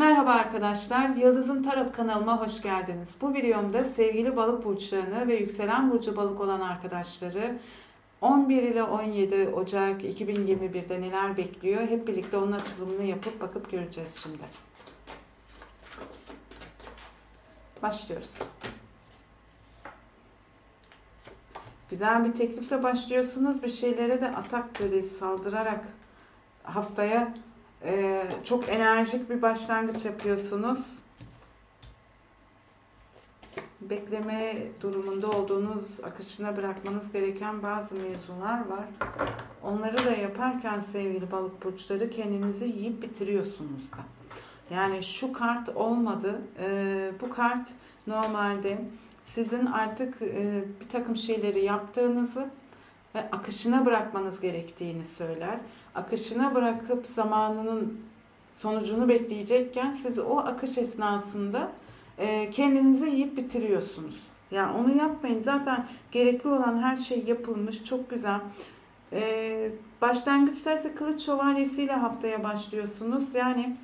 Merhaba arkadaşlar, Yıldız'ın Tarot kanalıma hoş geldiniz. Bu videomda sevgili balık burçlarını ve yükselen burcu balık olan arkadaşları 11 ile 17 Ocak 2021'de neler bekliyor hep birlikte onun açılımını yapıp bakıp göreceğiz şimdi. Başlıyoruz. Güzel bir teklifle başlıyorsunuz. Bir şeylere de atak böyle saldırarak haftaya ee, çok enerjik bir başlangıç yapıyorsunuz. Bekleme durumunda olduğunuz, akışına bırakmanız gereken bazı mevzular var. Onları da yaparken sevgili balık burçları kendinizi yiyip bitiriyorsunuz da. Yani şu kart olmadı. Ee, bu kart normalde sizin artık e, bir takım şeyleri yaptığınızı ve akışına bırakmanız gerektiğini söyler. Akışına bırakıp zamanının sonucunu bekleyecekken siz o akış esnasında e, kendinizi yiyip bitiriyorsunuz. Yani onu yapmayın. Zaten gerekli olan her şey yapılmış. Çok güzel. E, başlangıçta ise kılıç şövalyesiyle haftaya başlıyorsunuz. Yani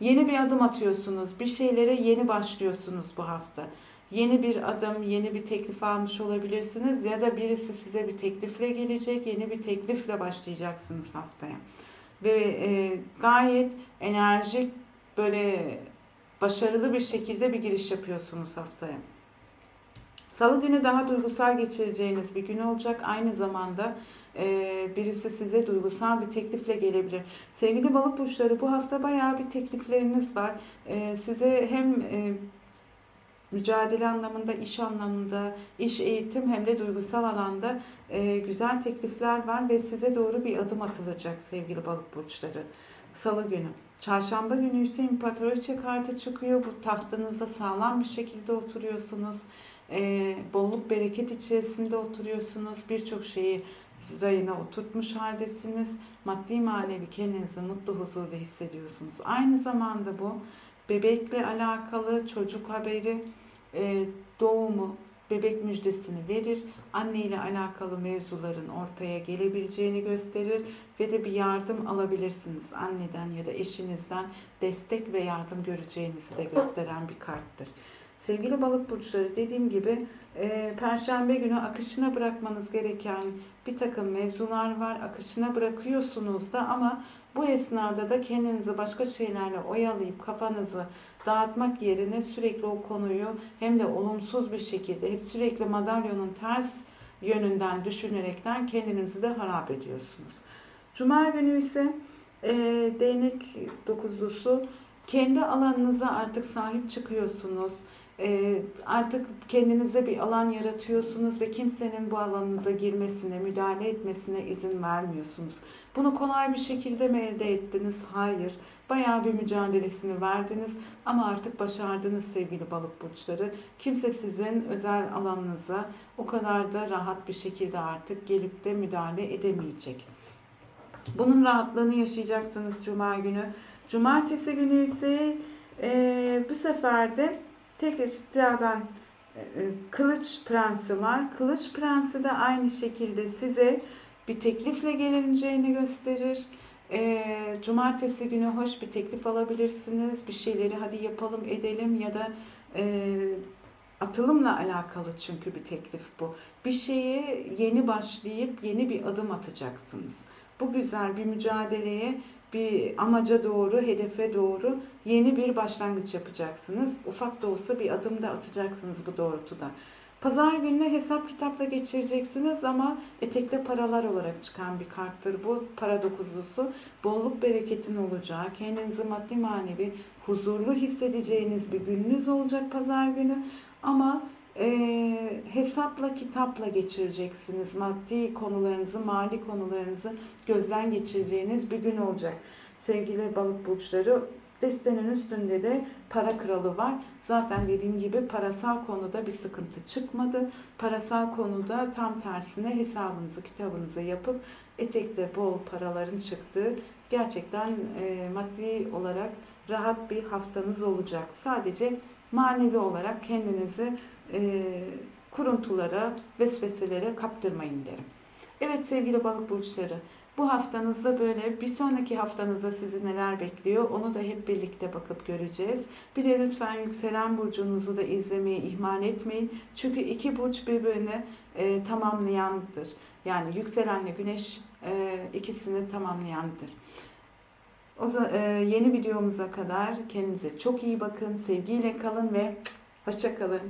yeni bir adım atıyorsunuz. Bir şeylere yeni başlıyorsunuz bu hafta yeni bir adım, yeni bir teklif almış olabilirsiniz ya da birisi size bir teklifle gelecek, yeni bir teklifle başlayacaksınız haftaya. Ve e, gayet enerjik, böyle başarılı bir şekilde bir giriş yapıyorsunuz haftaya. Salı günü daha duygusal geçireceğiniz bir gün olacak. Aynı zamanda e, birisi size duygusal bir teklifle gelebilir. Sevgili balık burçları bu hafta bayağı bir teklifleriniz var. E, size hem e, mücadele anlamında, iş anlamında, iş eğitim hem de duygusal alanda e, güzel teklifler var ve size doğru bir adım atılacak sevgili balık burçları. Salı günü. Çarşamba günü ise imparatoriçe kartı çıkıyor. Bu tahtınızda sağlam bir şekilde oturuyorsunuz. E, bolluk bereket içerisinde oturuyorsunuz. Birçok şeyi rayına oturtmuş haldesiniz. Maddi manevi kendinizi mutlu huzurlu hissediyorsunuz. Aynı zamanda bu bebekle alakalı çocuk haberi, e, doğumu, bebek müjdesini verir. Anne ile alakalı mevzuların ortaya gelebileceğini gösterir ve de bir yardım alabilirsiniz. Anneden ya da eşinizden destek ve yardım göreceğinizi de gösteren bir karttır. Sevgili balık burçları dediğim gibi e, perşembe günü akışına bırakmanız gereken bir takım mevzular var. Akışına bırakıyorsunuz da ama bu esnada da kendinizi başka şeylerle oyalayıp kafanızı dağıtmak yerine sürekli o konuyu hem de olumsuz bir şekilde hep sürekli madalyonun ters yönünden düşünerekten kendinizi de harap ediyorsunuz. Cuma günü ise e, değnek dokuzlusu kendi alanınıza artık sahip çıkıyorsunuz. E, artık kendinize bir alan yaratıyorsunuz ve kimsenin bu alanınıza girmesine, müdahale etmesine izin vermiyorsunuz. Bunu kolay bir şekilde mi elde ettiniz? Hayır. Bayağı bir mücadelesini verdiniz ama artık başardınız sevgili balık burçları. Kimse sizin özel alanınıza o kadar da rahat bir şekilde artık gelip de müdahale edemeyecek. Bunun rahatlığını yaşayacaksınız Cuma günü. Cumartesi günü ise e, bu sefer de tek istiyadan e, Kılıç Prensi var. Kılıç Prensi de aynı şekilde size bir teklifle gelineceğini gösterir. E, cumartesi günü hoş bir teklif alabilirsiniz. Bir şeyleri hadi yapalım edelim ya da e, atılımla alakalı çünkü bir teklif bu. Bir şeye yeni başlayıp yeni bir adım atacaksınız. Bu güzel bir mücadeleye, bir amaca doğru, hedefe doğru yeni bir başlangıç yapacaksınız. Ufak da olsa bir adım da atacaksınız bu doğrultuda. Pazar gününe hesap kitapla geçireceksiniz ama etekte paralar olarak çıkan bir karttır bu. Para dokuzlusu. Bolluk bereketin olacağı, kendinizi maddi manevi huzurlu hissedeceğiniz bir gününüz olacak pazar günü. Ama e, hesapla kitapla geçireceksiniz. Maddi konularınızı, mali konularınızı gözden geçireceğiniz bir gün olacak. Sevgili balık burçları Destenin üstünde de para kralı var. Zaten dediğim gibi parasal konuda bir sıkıntı çıkmadı. Parasal konuda tam tersine hesabınızı, kitabınızı yapıp etekte bol paraların çıktığı gerçekten e, maddi olarak rahat bir haftanız olacak. Sadece manevi olarak kendinizi e, kuruntulara, vesveselere kaptırmayın derim. Evet sevgili balık burçları, Bu haftanızda böyle bir sonraki haftanızda sizi neler bekliyor onu da hep birlikte bakıp göreceğiz. Bir de lütfen yükselen burcunuzu da izlemeyi ihmal etmeyin. Çünkü iki burç birbirini e, tamamlayandır. Yani yükselenle güneş e, ikisini tamamlayandır. O zaman e, yeni videomuza kadar kendinize çok iyi bakın, sevgiyle kalın ve hoşça kalın.